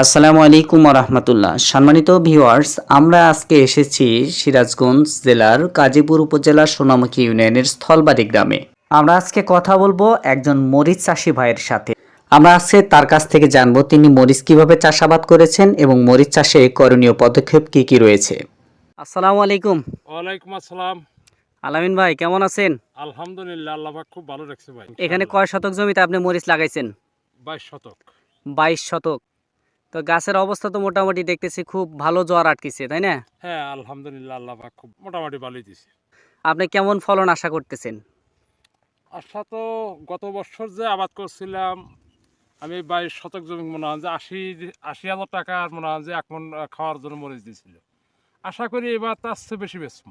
আসসালামু আলাইকুম রহমতুল্লাহ সম্মানিত ভিউয়ার্স আমরা আজকে এসেছি সিরাজগঞ্জ জেলার কাজীপুর উপজেলার সোনামুখী ইউনিয়নের স্থলবাড়ি গ্রামে। আমরা আজকে কথা বলব একজন মরিচ চাষি ভাইয়ের সাথে। আমরা আজকে তার কাছ থেকে জানব তিনি মরিচ কীভাবে চাষাবাদ করেছেন এবং মরিচ চাষে করণীয় পদক্ষেপ কি কি রয়েছে। আসসালামু আলাইকুম। ওয়ালাইকুম আসসালাম। আলামিন ভাই কেমন আছেন? আলহামদুলিল্লাহ আল্লাহ পাক খুব ভালো রাখছে ভাই। এখানে কয় শতক জমিতে আপনি মরিচ লাগাইছেন? বাইশ শতক। বাইশ শতক। তো গাছের অবস্থা তো মোটামুটি দেখতেছি খুব ভালো জ্বর আটকিছে তাই না? হ্যাঁ আলহামদুলিল্লাহ আল্লাহ পাক খুব মোটামুটি ভালোই দিছে। আপনি কেমন ফলন আশা করতেছেন? আশা তো গত বছর যে আবাদ করছিলাম আমি বাইশ শতক জমি মনে হয় যে আশি আশি হাজার টাকার মনে হয় যে আহ, খাওয়ার জন্য মরিচ দিয়েছিল। আশা করি এবার তার চেয়ে বেশি বেচব।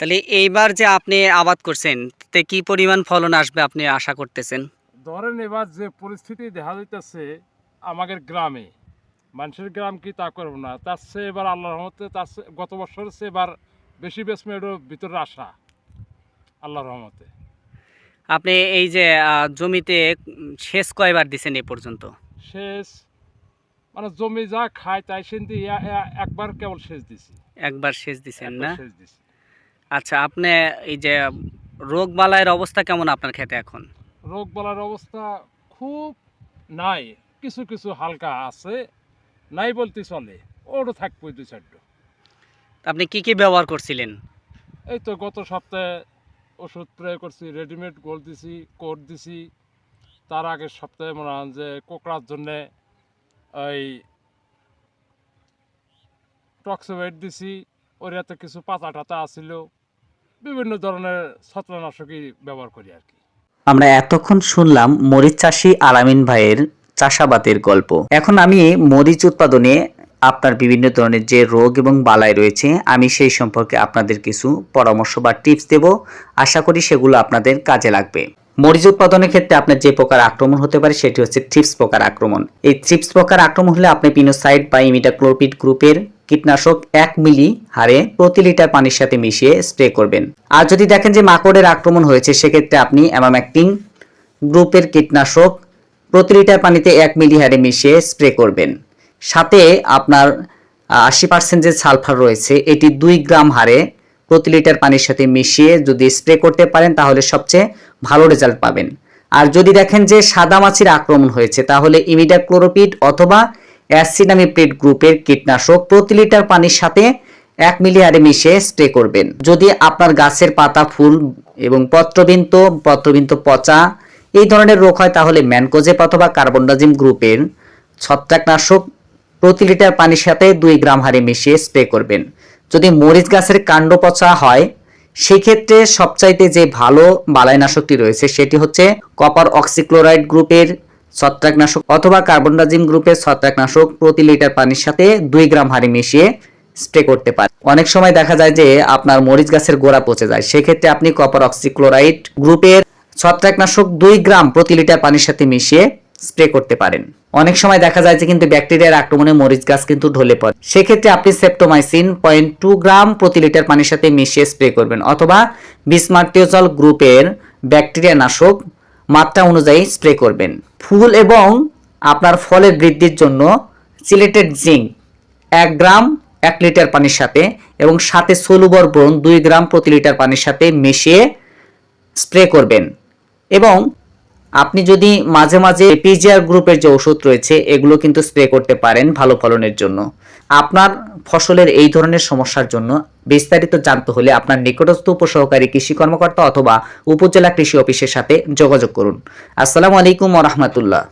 তাহলে এইবার যে আপনি আবাদ করছেন তে কি পরিমাণ ফলন আসবে আপনি আশা করতেছেন? ধরেন এবার যে পরিস্থিতি দেখা যাইতেছে আমাদের গ্রামে। মানুষের গ্রাম কি তা করব না। তার চেয়ে এবার আল্লাহর রহমতে তার গত বছরের চেয়ে এবার বেশি বেচমে এটার ভিতরে আশা আল্লাহর রহমতে। আপনি এই যে জমিতে সেচ কয়বার দিছেন এ পর্যন্ত? শেষ মানে জমি যা খায় তাই সেন্তি একবার কেবল সেচ দিছি। একবার সেচ দিছেন না? সেচ দিছি। আচ্ছা আপনি এই যে রোগ বালাইয়ের অবস্থা কেমন আপনার খেতে এখন? রোগ বলার অবস্থা খুব নাই। কিছু কিছু হালকা আছে নাই বলতে চলে। ওটা থাকব দুই চারটো। আপনি কি কি ব্যবহার করছিলেন? এই তো গত সপ্তাহে ওষুধ স্প্রে করছি রেডিমেড গোল দিছি কোট দিছি। তার আগের সপ্তাহে মনে হয় যে কোকড়ার জন্যে ওই টক্সোভেট দিছি ওর এতে কিছু পাতা টাতা আসিল বিভিন্ন ধরনের ছত্রনাশকই ব্যবহার করি আর কি। আমরা এতক্ষণ শুনলাম মরিচ চাষি আলামিন ভাইয়ের চাষাবাদের গল্প। এখন আমি মরিচ উৎপাদনে আপনার বিভিন্ন ধরনের যে রোগ এবং বালাই রয়েছে, আমি সেই সম্পর্কে আপনাদের কিছু পরামর্শ বা টিপস দেব। আশা করি সেগুলো আপনাদের কাজে লাগবে। মরিচ উৎপাদনের ক্ষেত্রে আপনার যে প্রকার আক্রমণ হতে পারে, সেটি হচ্ছে থ্রিপস পোকার আক্রমণ। এই থ্রিপস পোকার আক্রমণ হলে আপনি পিনোসাইড বা ইমিডাক্লোরপিড গ্রুপের কীটনাশক এক মিলি হারে প্রতি লিটার পানির সাথে মিশিয়ে স্প্রে করবেন। আর যদি দেখেন যে মাকড়ের আক্রমণ হয়েছে, সেক্ষেত্রে আপনি অ্যামাম্যাক্টিং গ্রুপের কীটনাশক প্রতি লিটার পানিতে এক মিলি হারে মিশিয়ে স্প্রে করবেন। সাথে আপনার আশি পার্সেন্ট যে সালফার রয়েছে, এটি দুই গ্রাম হারে প্রতি লিটার পানির সাথে মিশিয়ে যদি স্প্রে করতে পারেন, তাহলে সবচেয়ে ভালো রেজাল্ট পাবেন। আর যদি দেখেন যে সাদা মাছির আক্রমণ হয়েছে, তাহলে ইমিডাক্লোরোপিড অথবা অ্যাসিনামিপ্রিড গ্রুপের কীটনাশক প্রতি লিটার পানির সাথে এক মিলি হারে মিশিয়ে স্প্রে করবেন। যদি আপনার গাছের পাতা, ফুল এবং পত্রবিন্ত পত্রবিন্ত পচা এই ধরনের রোগ হয় তাহলে ম্যানকোজেপ অথবা কার্বনডাজিম গ্রুপের ছত্রাকনাশক প্রতি লিটার পানির সাথে দুই গ্রাম হারে মিশিয়ে স্প্রে করবেন। যদি মরিচ গাছের কাণ্ড পচা হয় সেই ক্ষেত্রে সবচাইতে যে ভালো বালাইনাশকটি রয়েছে সেটি হচ্ছে কপার অক্সিক্লোরাইড গ্রুপের ছত্রাকনাশক অথবা কার্বনডাজিম গ্রুপের ছত্রাকনাশক প্রতি লিটার পানির সাথে দুই গ্রাম হারে মিশিয়ে স্প্রে করতে পারে অনেক সময় দেখা যায় যে আপনার মরিচ গাছের গোড়া পচে যায়। সেক্ষেত্রে আপনি কপার অক্সিক্লোরাইড গ্রুপের ছত্রাকনাশক দুই গ্রাম প্রতি লিটার পানির সাথে মিশিয়ে স্প্রে করতে পারেন। অনেক সময় দেখা যায় যে কিন্তু ব্যাকটেরিয়ার আক্রমণে মরিচ গাছ কিন্তু ঢলে পড়ে। সেক্ষেত্রে আপনি সেপ্টোমাইসিন পয়েন্ট টু গ্রাম প্রতি লিটার পানির সাথে মিশিয়ে স্প্রে করবেন অথবা বিসমার্টিওজল গ্রুপের ব্যাকটেরিয়া নাশক মাত্রা অনুযায়ী স্প্রে করবেন। ফুল এবং আপনার ফলের বৃদ্ধির জন্য সিলেটেড জিঙ্ক এক গ্রাম, এক লিটার পানির সাথে এবং সাথে সলুবর ব্রণ দুই গ্রাম প্রতি লিটার পানির সাথে মিশিয়ে স্প্রে করবেন। এবং আপনি যদি মাঝে মাঝে পিজিআর গ্রুপের যে ওষুধ রয়েছে, এগুলো কিন্তু স্প্রে করতে পারেন ভালো ফলনের জন্য। আপনার ফসলের এই ধরনের সমস্যার জন্য বিস্তারিত জানতে হলে আপনার নিকটস্থ উপসহকারী কৃষি কর্মকর্তা অথবা উপজেলা কৃষি অফিসের সাথে যোগাযোগ করুন। আসসালামু আলাইকুম রহমতুল্লাহ।